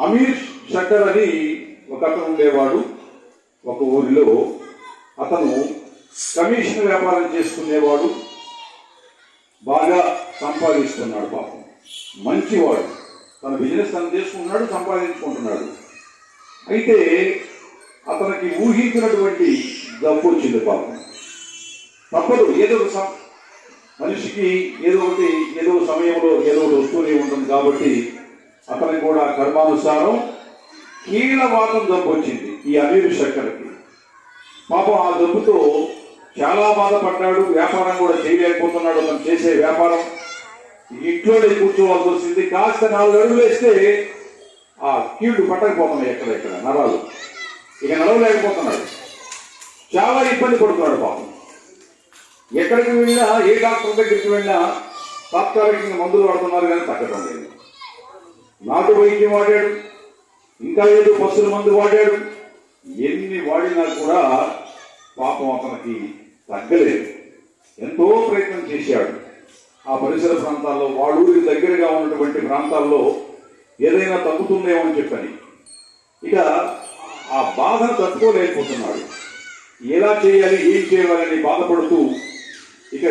Aamir shutter అని ఒక అతను ఉండేవాడు ఒక ఊరిలో. అతను కమిషన్ వ్యాపారం చేసుకునేవాడు. బాగా సంపాదిస్తున్నాడు పాపం. మంచివాడు. తన బిజినెస్ తను చేసుకుంటున్నాడు సంపాదించుకుంటున్నాడు. అయితే అతనికి ఊహించినటువంటి డబ్బు వచ్చింది పాపం. తప్పదు ఏదో ఒక మనిషికి ఏదో ఒకటి ఏదో సమయంలో ఏదో ఒకటి వస్తూనే ఉంటుంది కాబట్టి అతనికి కూడా కర్మానుసారం కీళ్ళవాతం జబ్బు వచ్చింది ఈ అమీర్ శక్కర్కి పాపం ఆ జబ్బుతో చాలా బాధపడ్డాడు వ్యాపారం కూడా చేయలేకపోతున్నాడు అతను చేసే వ్యాపారం. ఇంట్లోనే కూర్చోవాల్సి వచ్చింది కాస్త నాలుగు అడుగులు వేస్తే ఆ కీళ్ళు పట్టకపోతున్నాయి ఎక్కడెక్కడ నరాలు. ఇక నడవలేకపోతున్నాడు. చాలా ఇబ్బంది పడుతున్నాడు పాపం. ఎక్కడికి వెళ్ళినా ఏ డాక్టర్ దగ్గరికి వెళ్ళినా తాత్కాలికంగా మందులు వాడుతున్నారు కానీ తగ్గడం లేదు. నాటు వైద్యం వాడాడు. ఇంకా ఏదో పసుల మందు వాడాడు. ఎన్ని వాడినా కూడా పాపం అతనికి తగ్గలేదు. ఎంతో ప్రయత్నం చేశాడు. ఆ పరిసర ప్రాంతాల్లో వాడూరికి దగ్గరగా ఉన్నటువంటి ప్రాంతాల్లో ఏదైనా తగ్గుతుందేమో అని చెప్పని. ఇక ఆ బాధను తట్టుకోలేకపోతున్నాడు. ఎలా చేయాలి ఏం చేయాలని బాధపడుతూ ఇక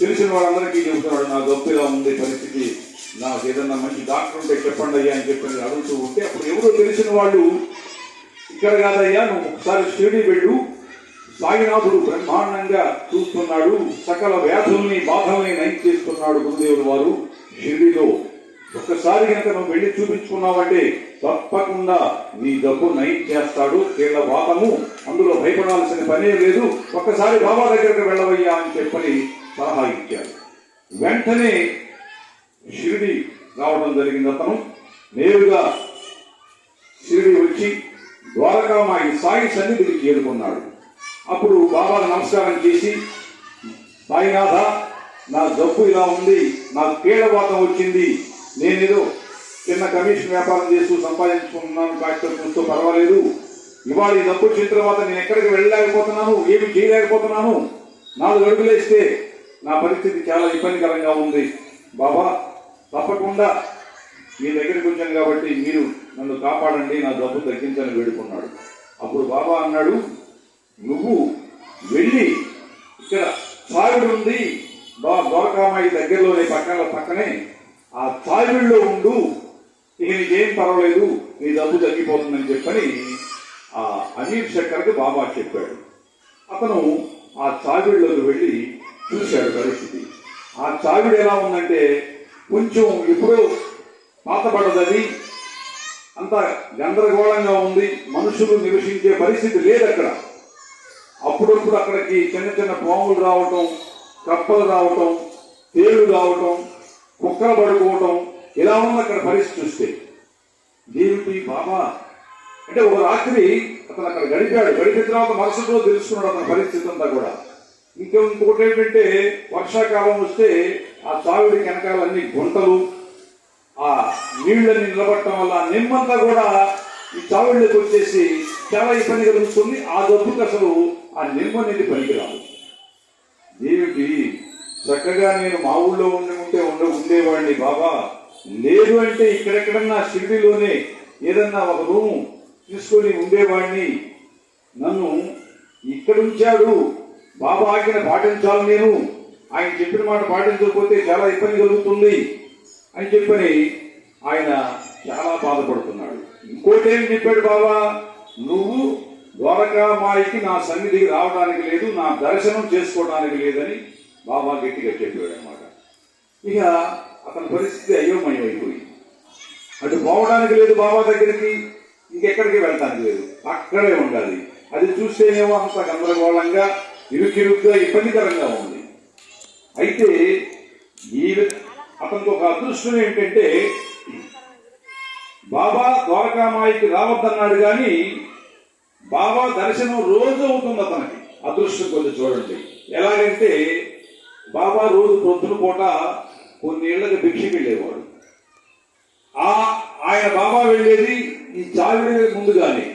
తెలిసిన వాళ్ళందరికీ చెబుతున్నాడు నా గొప్ప ఇలా ఉంది పరిస్థితి నాకు ఏదన్నా మంచి డాక్టర్ ఉంటే చెప్పండి అయ్యా అని చెప్పి అడుగుతూ ఉంటే అప్పుడు ఎవరో తెలిసిన వాళ్ళు ఇక్కడ కాదయ్యా నువ్వు ఒకసారి షిరిడి వెళ్ళు. సాయినాథుడు బ్రహ్మాండంగా చూస్తున్నాడు సకల వ్యాధుల్ని బాధల్ని నయం చేస్తున్నాడు గురుదేవుడు వారు షిరిడిలో. ఒక్కసారి కనుక నువ్వు వెళ్ళి చూపించుకున్నావంటే తప్పకుండా నీ డబ్బు నయం చేస్తాడు కీళ్ళ వాతము అందులో భయపడాల్సిన పనే లేదు. ఒక్కసారి బాబా దగ్గరకు వెళ్ళవయ్యా అని చెప్పని సలహా ఇచ్చాడు. వెంటనే షిరిడి రావడం జరిగింది అతను. నేరుగా షిరిడి వచ్చి ద్వారకామాయి సాయి సన్నిధికి చేరుకున్నాడు. అప్పుడు బాబా నమస్కారం చేసి సాయినాథ నా జబ్బు ఇలా ఉంది నాకు కీళ్ళవాతం వచ్చింది. నేనేదో చిన్న కమిషన్ వ్యాపారం చేస్తూ సంపాదించుకున్నాను కాస్త చూస్తూ పర్వాలేదు. ఇవాళ ఈ డబ్బు వచ్చిన తర్వాత నేను ఎక్కడికి వెళ్ళలేకపోతున్నాను ఏమి చేయలేకపోతున్నాను. నాలుగు అడుగులేస్తే నా పరిస్థితి చాలా ఇబ్బందికరంగా ఉంది. బాబా తప్పకుండా మీ దగ్గరికి వచ్చాను కాబట్టి మీరు నన్ను కాపాడండి నా డబ్బు తగ్గించని వేడుకున్నాడు. అప్పుడు బాబా అన్నాడు నువ్వు వెళ్ళి ఇక్కడ సాగుడు ఉంది బా ద్వారకామాయి దగ్గరలోనే పక్కన పక్కనే. ఆ సాగుడిలో ఉండు ఇక నీకేం పర్వాలేదు నీ డబ్బు తగ్గిపోతుందని చెప్పని ఆ అమీర్ శక్కర్కి బాబా చెప్పాడు. అతను ఆ చావిడిలోకి వెళ్ళి చూశాడు పరిస్థితి. ఆ చావిడి ఎలా ఉందంటే కొంచెం ఎప్పుడో పాతపడదని అంత గందరగోళంగా ఉంది. మనుషులు నివసించే పరిస్థితి లేదు అక్కడ. అప్పుడప్పుడు అక్కడికి చిన్న చిన్న పాములు రావటం కప్పలు రావటం తేళ్ళు రావటం కుక్కలు పడుకోవటం ఇలా ఉంది అక్కడ పరిస్థితి చూస్తే. దేవుడి బాబా అంటే ఒక రాత్రి అతను అక్కడ గడిపాడు. గడిపిన తర్వాత మరుసటి రోజు తెలుసుకున్నాడు అతని పరిస్థితి అంతా కూడా. ఇంకా ఇంకొకటి ఏంటంటే వర్షాకాలం వస్తే ఆ చావిడి వెనకాలన్నీ గుంటలు ఆ నీళ్ళని నిలబడటం వల్ల నిమ్మంతా కూడా ఈ చావిళ్ళకి వచ్చేసి చాలా ఇబ్బంది కలుగుతుంది. ఆ దొబ్బుకి అసలు ఆ నిమ్మ అనేది పనికిరాదు. దేవికి చక్కగా నేను మా ఊళ్ళో ఉండి ఉంటే ఉండ ఉండేవాడిని బాబా. లేదు అంటే ఇక్కడెక్కడన్నా షిరిడిలోనే ఏదన్నా ఒక రూమ్ తీసుకొని ఉండేవాడిని. నన్ను ఇక్కడ ఉంచాడు బాబా ఆజ్ఞ పాటించాలి నేను. ఆయన చెప్పిన మాట పాటించకపోతే చాలా ఇబ్బంది కలుగుతుంది అని చెప్పని ఆయన చాలా బాధపడుతున్నాడు. ఇంకోటి ఏం చెప్పాడు బాబా? నువ్వు ద్వారకామాయికి నా సన్నిధికి రావడానికి లేదు నా దర్శనం చేసుకోవడానికి లేదని బాబా గట్టిగా చెప్పాడు అనమాట ఇక అతని పరిస్థితి అయోమయం అయిపోయింది అటు పోవడానికి లేదు బాబా దగ్గరికి ఇంకెక్కడికి వెళ్ళటానికి లేదు. అక్కడే ఉండాలి. అది చూస్తేనేమో అంత గందరగోళంగా ఇరుకిరుగ్గా ఇబ్బందికరంగా ఉంది. అయితే ఈ అతనికి ఒక అదృష్టం ఏంటంటే బాబా ద్వారకామాయికి రావద్దన్నాడు కానీ బాబా దర్శనం రోజు అవుతుంది అతనికి అదృష్టం కొంచెం చూడండి. ఎలాగంటే బాబా రోజు పొద్దున పూట కొన్ని ఏళ్ళకి భిక్షకి వెళ్ళేవాడు. ఆ ఆయన బాబా వెళ్ళేది ఈ చావిడి ముందుగానే.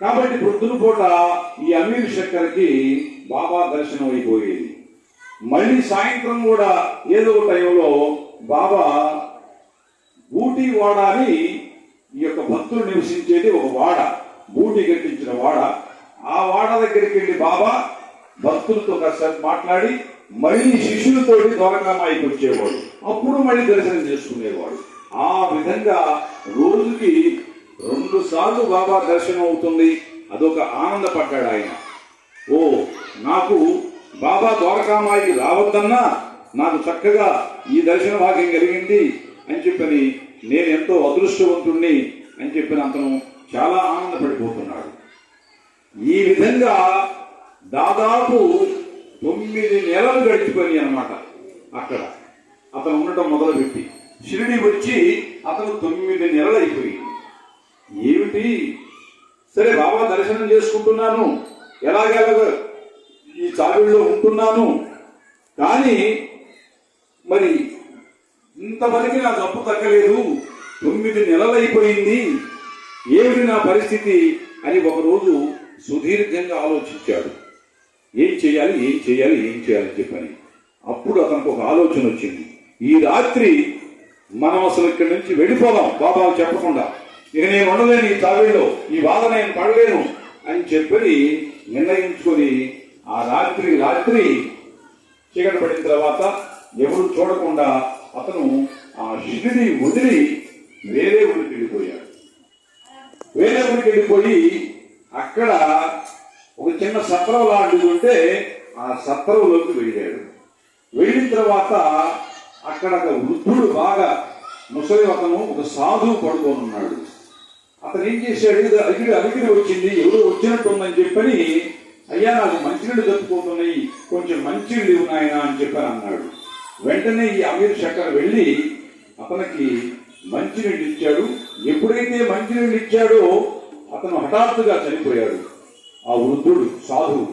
కాబట్టి పొద్దున పూట ఈ అమీర్ శక్కర్కి బాబా దర్శనం అయిపోయేది. మళ్ళీ సాయంత్రం కూడా ఏదో ఒక టైంలో బాబా బూటీ వాడ అని ఈ యొక్క భక్తులు నివసించేది ఒక వాడ బూటీ కట్టించిన వాడ. ఆ వాడ దగ్గరికి వెళ్ళి బాబా భక్తులతో కాసేపు మాట్లాడి మళ్ళీ శిష్యులతోటి ద్వారకామాయికి వచ్చేవాడు. అప్పుడు మళ్ళీ దర్శనం చేసుకునేవాడు. ఆ విధంగా రోజుకి రెండు సార్లు బాబా దర్శనం అవుతుంది. అదొక ఆనందపడ్డాడు ఆయన. ఓ నాకు బాబా ద్వారకామాయికి రావద్దన్నా నాకు చక్కగా ఈ దర్శన భాగ్యం కలిగింది అని చెప్పని నేను ఎంతో అదృష్టవంతుణ్ణి అని చెప్పిన అతను చాలా ఆనందపడిపోతున్నాడు. ఈ విధంగా దాదాపు తొమ్మిది నెలలు గడిచిపోయి అన్నమాట అక్కడ. అతను ఉండటం మొదలుపెట్టి. షిరిడి వచ్చి అతను తొమ్మిది నెలలు అయిపోయింది. ఏమిటి? సరే బాబా దర్శనం చేసుకుంటున్నాను. ఎలాగెలాగో? చావిడిలో ఉంటున్నాను. కానీ మరి ఇంతవరకు నా తప్పు తగ్గలేదు. తొమ్మిది నెలలైపోయింది. ఏమిటి నా పరిస్థితి అని ఒకరోజు సుదీర్ఘంగా ఆలోచించాడు. ఏం చేయాలి ఏం చేయాలి ఏం చేయాలి చెప్పని. అప్పుడు అతనికి ఒక ఆలోచన వచ్చింది. ఈ రాత్రి మనం అసలు ఇక్కడి నుంచి వెళ్ళిపోదాం. బాబాకు చెప్పకుండా. ఇక నేను ఉండలేను ఈ తావిడిలో ఈ బాధ నేను పడలేను అని చెప్పని నిర్ణయించుకొని ఆ రాత్రి రాత్రి చీకటి పడిన తర్వాత ఎవరు చూడకుండా అతను ఆ షిరిడి వదిలి వేరే ఊరికి వెళ్ళిపోయాడు. వేరే ఊరికి వెళ్ళిపోయి అక్కడ ఒక చిన్న సత్రం లాంటిది ఉంటే ఆ సత్రంలోకి వెళ్ళాడు. వెళ్ళిన తర్వాత అక్కడ ఒక వృద్ధుడు బాగా ముసలి అతను ఒక సాధువు పడుకొని ఉన్నాడు అతను ఏం చేశాడు? ఇది అలిగిడి వచ్చింది. ఎవరో వచ్చినట్టు ఉందని చెప్పని అయ్యా నాకు మంచినీళ్ళు తప్పిపోతున్నాయి కొంచెం మంచినీళ్ళు ఉన్నాయనా అని చెప్పని అన్నాడు వెంటనే ఈ అమీర్ షకర్ వెళ్ళి అతనికి మంచినీళ్ళు ఇచ్చాడు. ఎప్పుడైతే మంచినీళ్ళు ఇచ్చాడో అతను హఠాత్తుగా చనిపోయాడు. ఆ వృద్ధుడు సాధువు.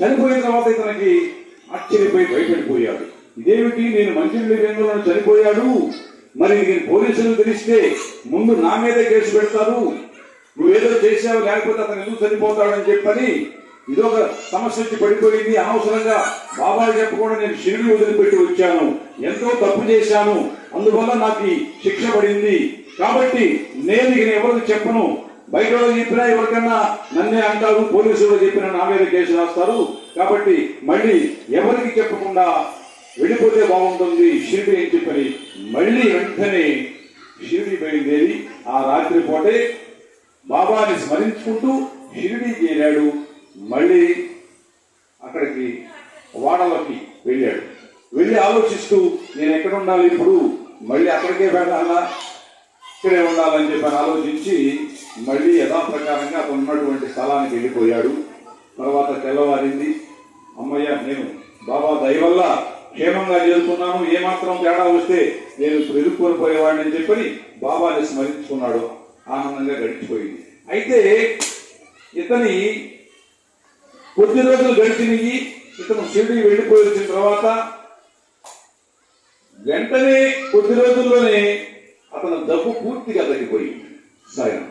చనిపోయిన తర్వాత ఇతనికి ఆశ్చర్యపోయి భయపడిపోయాడు. ఇదేమిటి? నేను మంచినీళ్ళు రేంగులను చనిపోయాడు. మరి నేను పోలీసులు తెలిస్తే ముందు నా మీదే కేసు పెడతారు. నువ్వేదో చేసావు లేకపోతే అతను ఎందుకు చనిపోతాడని చెప్పని ఇదొక సమస్య వచ్చి పడిపోయింది. అనవసరంగా బాబాలు చెప్పకుండా నేను షిరిడి వదిలిపెట్టి వచ్చాను. ఎంతో తప్పు చేశాను. అందువల్ల నాకు శిక్ష పడింది. కాబట్టి నేను ఇక ఎవరికి చెప్పను. బయట వాళ్ళు చెప్పినా ఎవరికన్నా నన్నే అంటారు. పోలీసులు చెప్పినా నా మీద కేసు రాస్తారు. కాబట్టి మళ్ళీ ఎవరికి చెప్పకుండా వెళ్ళిపోతే బాగుంటుంది. షిరిడి అని చెప్పని మళ్ళీ వెంటనే షిరిడి బయలుదేరి ఆ రాత్రి పూటే బాబాని స్మరించుకుంటూ షిరిడి చేరాడు. మళ్ళీ అక్కడికి వాడలోకి వెళ్ళాడు. వెళ్ళి ఆలోచిస్తూ నేను ఎక్కడ ఉండాలి ఇప్పుడు? మళ్ళీ అక్కడికే వెళ్ళాలా? ఇక్కడే ఉండాలని చెప్పి ఆలోచించి మళ్ళీ యథాప్రకారంగా అతను ఉన్నటువంటి స్థలానికి వెళ్ళిపోయాడు. తర్వాత తెల్లవారింది అమ్మయ్య నేను బాబా దయవల్ల క్షేమంగా చేరుకున్నాను. ఏమాత్రం తేడా వస్తే నేను ఇప్పుడు ఎదుర్కొని పోయేవాడిని చెప్పని బాబాని స్మరించుకున్నాడు. ఆనందంగా గడిచిపోయింది. అయితే ఇతని కొద్ది రోజులు గడిచినవి ఇతను షిరిడి వెళ్ళిపోయి వచ్చిన తర్వాత వెంటనే కొద్ది రోజుల్లోనే అతను డబ్బు పూర్తిగా తగ్గిపోయింది సాయం